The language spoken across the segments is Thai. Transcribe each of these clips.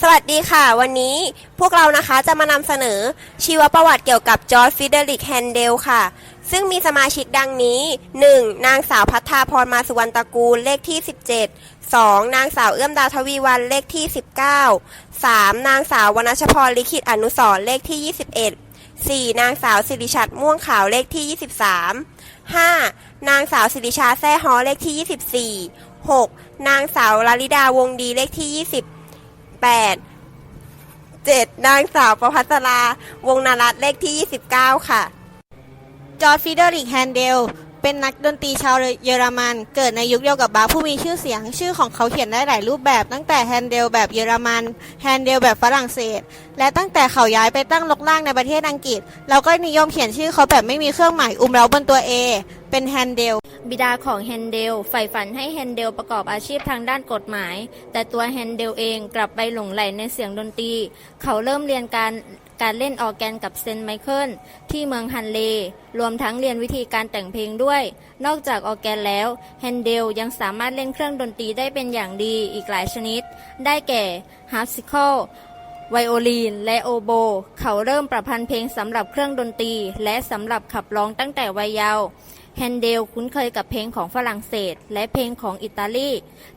สวัสดีค่ะ วันนี้พวกเรานะคะจะมานำเสนอชีวประวัติเกี่ยวกับจอร์จฟิเดริกแฮนเดลค่ะ ซึ่งมีสมาชิกดังนี้ 1. นางสาวพัฒนาพรมาสุวรรณตระกูลเลขที่ 17 2. นางสาวเอื้อมดาวทวีวันเลขที่ 19 3. นางสาววรรณชพรลิขิตอนุสรเลขที่ 21 4. นางสาวสิริชัดม่วงขาวเลขที่ 23 5. นางสาวสิริชาแซ่ฮอเลขที่ 24 6. นางสาวลลิดาวงดีเลขที่ 20 8 7 นางสาวประพัสราวงนารัตเลขที่ 29 ค่ะ จอร์จฟิเดริกแฮนเดล เป็นนักดนตรีชาวเยอรมัน เกิดในยุคเดียวกับบาผู้มีชื่อเสียง ชื่อของเขาเขียนได้หลายรูปแบบตั้งแต่แฮนเดลแบบเยอรมัน แฮนเดลแบบฝรั่งเศส และตั้งแต่เขาย้ายไปตั้งลกล่างในประเทศอังกฤษ เราก็นิยมเขียนชื่อเขาแบบไม่มีเครื่องหมายอุ้มเราบนตัว A เป็นแฮนเดล บิดาของแฮนเดลใฝ่ฝันให้แฮนเดลประกอบอาชีพทางด้านกฎหมาย แต่ตัวแฮนเดลเองกลับไปหลงไหลในเสียงดนตรี เขาเริ่มเรียนการการเล่นออแกนกับเซนไมเคิลที่เมืองฮันเล รวมทั้งเรียนวิธีการแต่งเพลงด้วย นอกจากออแกนแล้วแฮนเดลยังสามารถเล่นเครื่องดนตรีได้เป็นอย่างดีอีกหลายชนิด ได้แก่ฮาร์ปซิคอลไวโอลีน และโอโบ เขาเริ่มประพันธ์เพลงสำหรับเครื่องดนตรี และสำหรับขับร้องตั้งแต่วัยเยาว์ แฮนเดลคุ้นเคยกับเพลงของฝรั่งเศส และเพลงของอิตาลี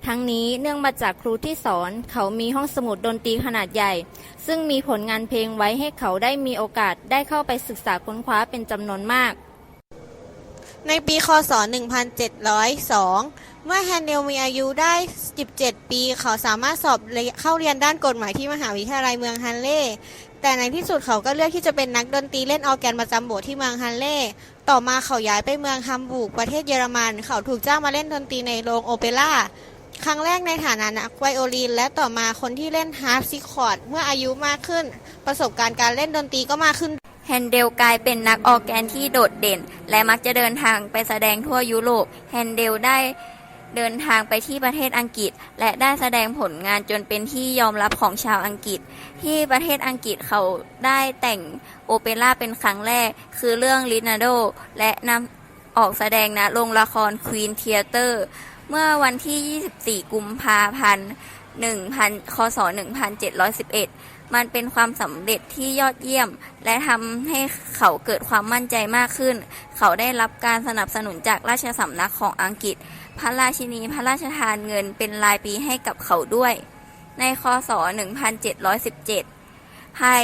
ทั้งนี้เนื่องมาจากครูที่สอนเขามีห้องสมุดดนตรีขนาดใหญ่ ซึ่งมีผลงานเพลงไว้ให้เขาได้มีโอกาสได้เข้าไปศึกษาค้นคว้าเป็นจำนวนมาก ในปีคศ 1702 เมื่อแฮนเดลมีอายุได้ 17 ปี เขาสามารถสอบเข้าเรียนด้านกฎหมายที่มหาวิทยาลัยเมืองฮันเล่ แต่ในที่สุดเขาก็เลือกที่จะเป็นนักดนตรีเล่นออแกนประจำโบสถ์ที่เมืองฮันเล่ ต่อมาเขาย้ายไปเมืองฮัมบูร์กประเทศเยอรมัน เขาถูกจ้างมาเล่นดนตรีในโรงโอเปร่า ครั้งแรกในฐานะนักไวโอลิน และต่อมาคนที่เล่นฮาร์ปซิคอร์ดเมื่ออายุมากขึ้น ประสบการณ์การเล่นดนตรีก็มากขึ้นแฮนเดลกลายเป็นนักออแกนที่โดดเด่น และมักจะเดินทางไปแสดงทั่วยุโรปแฮนเดลได้ เดินทางไปที่ประเทศอังกฤษ และได้แสดงผลงานจนเป็นที่ยอมรับของชาวอังกฤษ ที่ประเทศอังกฤษเขาได้แต่งโอเปร่าเป็นครั้งแรก คือเรื่องลินาโด และนำออกแสดงณโรงละครควีนเทียเตอร์ เมื่อวันที่ 24 กุมภาพันธ์ 1,000คศ1711 มันเป็นความสำเร็จที่ยอดเยี่ยม และทำให้เขาเกิดความมั่นใจมากขึ้น เขาได้รับการสนับสนุนจากราชสำนักของอังกฤษ พระราชินีพระราชทานเงินเป็นรายปีให้กับเขาด้วย ในคศ1717ภาย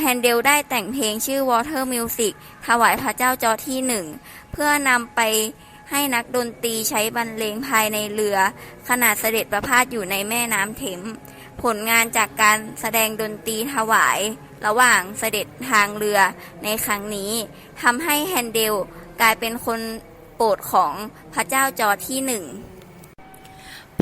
แฮนเดลได้แต่งเพลงชื่อ Water Music ถวายพระเจ้าจอร์จที่หนึ่ง เพื่อนำไป ให้นักดนตรีใช้บรรเลงภายในเรือ ขณะเสด็จประพาสอยู่ในแม่น้ำเถมผลงานจากการแสดงดนตรีถวาย ระหว่างเสด็จทางเรือในครั้งนี้ทำให้แฮนเดลกลายเป็นคนโปรดของพระเจ้าจอที่หนึ่ง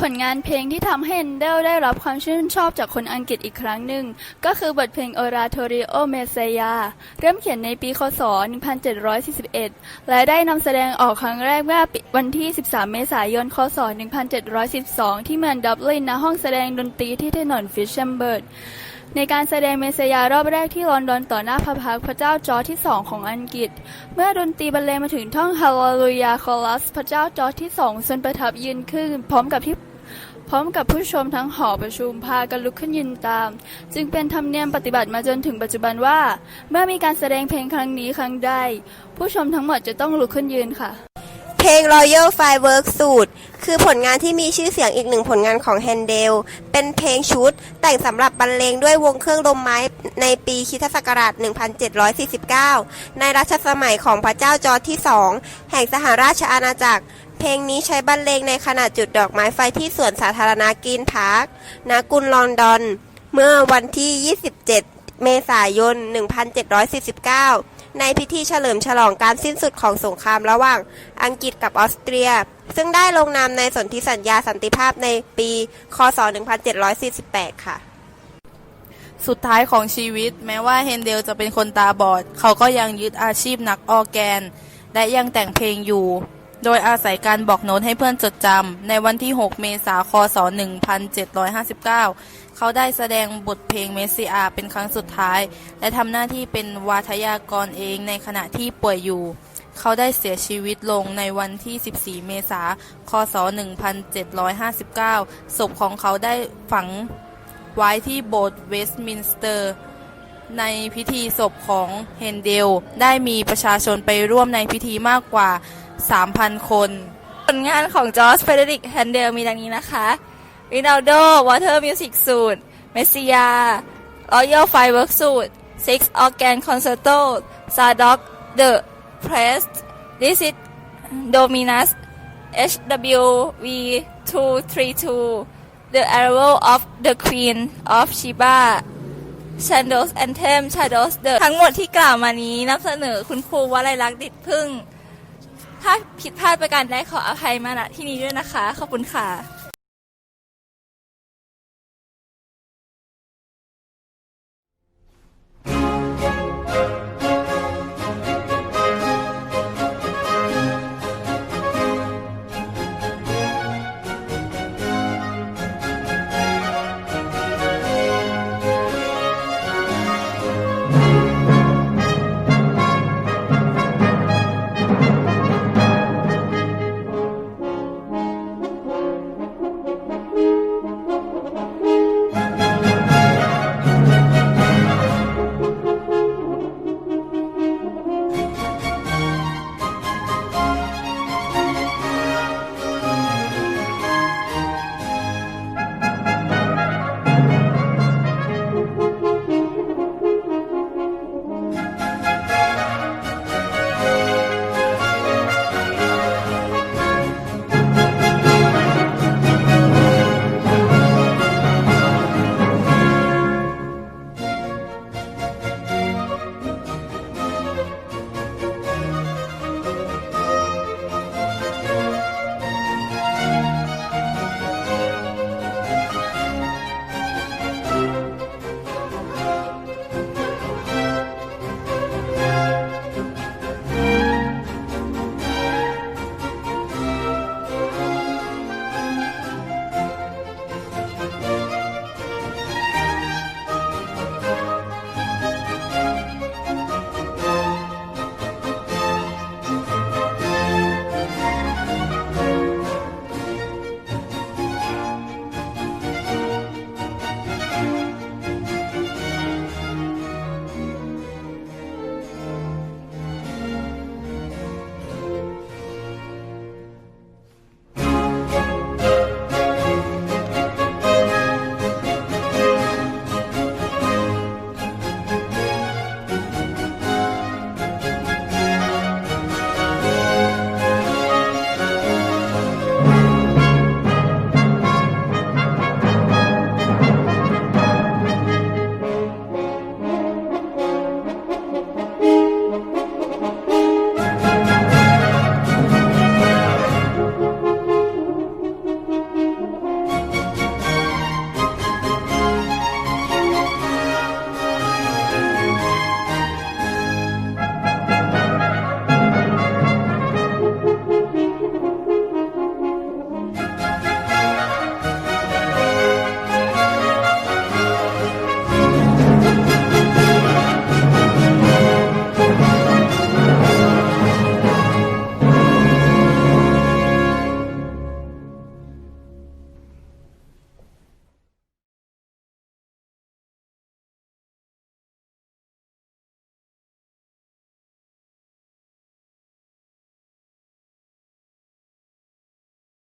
ผลงานเพลงที่ทำให้เอนเดลได้รับความชื่นชอบจากคนอังกฤษอีกครั้งหนึ่ง ก็คือบทเพลง Oratorio Messiah เริ่มเขียนในปีคศ 1741 และได้นำแสดงออกครั้งแรกเมื่อวันที่ 13 เมษายน คศ 1712 ที่เมืองดับลินณห้องแสดงดนตรีที่ถนนฟิชเชมเบิร์ด ในการแสดงเมสยารอบแรกที่ลอนดอนต่อหน้าพระพักพระเจ้าจอร์จที่สองของอังกฤษ เมื่อดนตรีบรรเลงมาถึงท่องฮาเลลูยาคอรัส พระเจ้าจอร์จที่สองทรงประทับยืนขึ้น พร้อมกับที่พร้อมกับผู้ชมทั้งหอประชุมพากันลุกขึ้นยืนตาม จึงเป็นธรรมเนียมปฏิบัติมาจนถึงปัจจุบันว่า เมื่อมีการแสดงเพลงครั้งนี้ครั้งใด ผู้ชมทั้งหมดจะต้องลุกขึ้นยืนค่ะ เพลง Royal Fireworks Suite คือผลงานที่มีชื่อเสียงอีกหนึ่งผลงานของแฮนเดล เป็นเพลงชุด แต่งสำหรับบรรเลงด้วยวงเครื่องลมไม้ในปีคิศักราช 1749 ในรัชสมัยของพระเจ้าจอร์จที่2แห่งสหราชอาณาจักร เพลงนี้ใช้บรรเลงในขณะจุดดอกไม้ไฟที่สวนสาธารณะกรีนพาร์คณกรุงลอนดอน เมื่อวันที่ 27 เมษายน 1749 ในพิธีเฉลิมฉลองการสิ้นสุดของสงครามระหว่างอังกฤษกับออสเตรีย ซึ่งได้ลงนามในสนธิสัญญาสันติภาพในปี คศ 1748 ค่ะ สุดท้ายของชีวิตแม้ว่าเฮนเดลจะเป็นคนตาบอด เขาก็ยังยึดอาชีพนักออแกน และยังแต่งเพลงอยู่ โดยอาศัยการบอกโน้ตให้เพื่อนจดจำในวันที่ 6 เมษายน คศ 1759 เขาได้แสดงบทเพลงเมสซิอาเป็นครั้งสุดท้าย และทำหน้าที่เป็นวาทยากรเองในขณะที่ป่วยอยู่ เขาได้เสียชีวิตลงในวันที่ 14 เมษายน คศ 1759 ศพของเขาได้ฝังไว้ที่โบสถ์เวสต์มินสเตอร์ ในพิธีศพของเฮนเดล ได้มีประชาชนไปร่วมในพิธีมากกว่า 3,000 คน ผลงานของจอร์จเฟเดริกแฮนเดลมีดังนี้นะคะวินาลโดวอเตอร์มิวสิกสูตรเมสซิยารอยัลไฟเวิร์กสูตร Six Organ Concerto Sardoc The Press This is Dominus HWV 232 The Arrival of the Queen of Sheba Shadows Anthem Shadows The ทั้งหมดที่กล่าวมานี้นำเสนอคุณครูวลัยลักษณ์ดิดพึ่ง ถ้าผิดพลาดประการใดขออภัยมาณที่นี้ด้วยนะคะ ขอบคุณค่ะ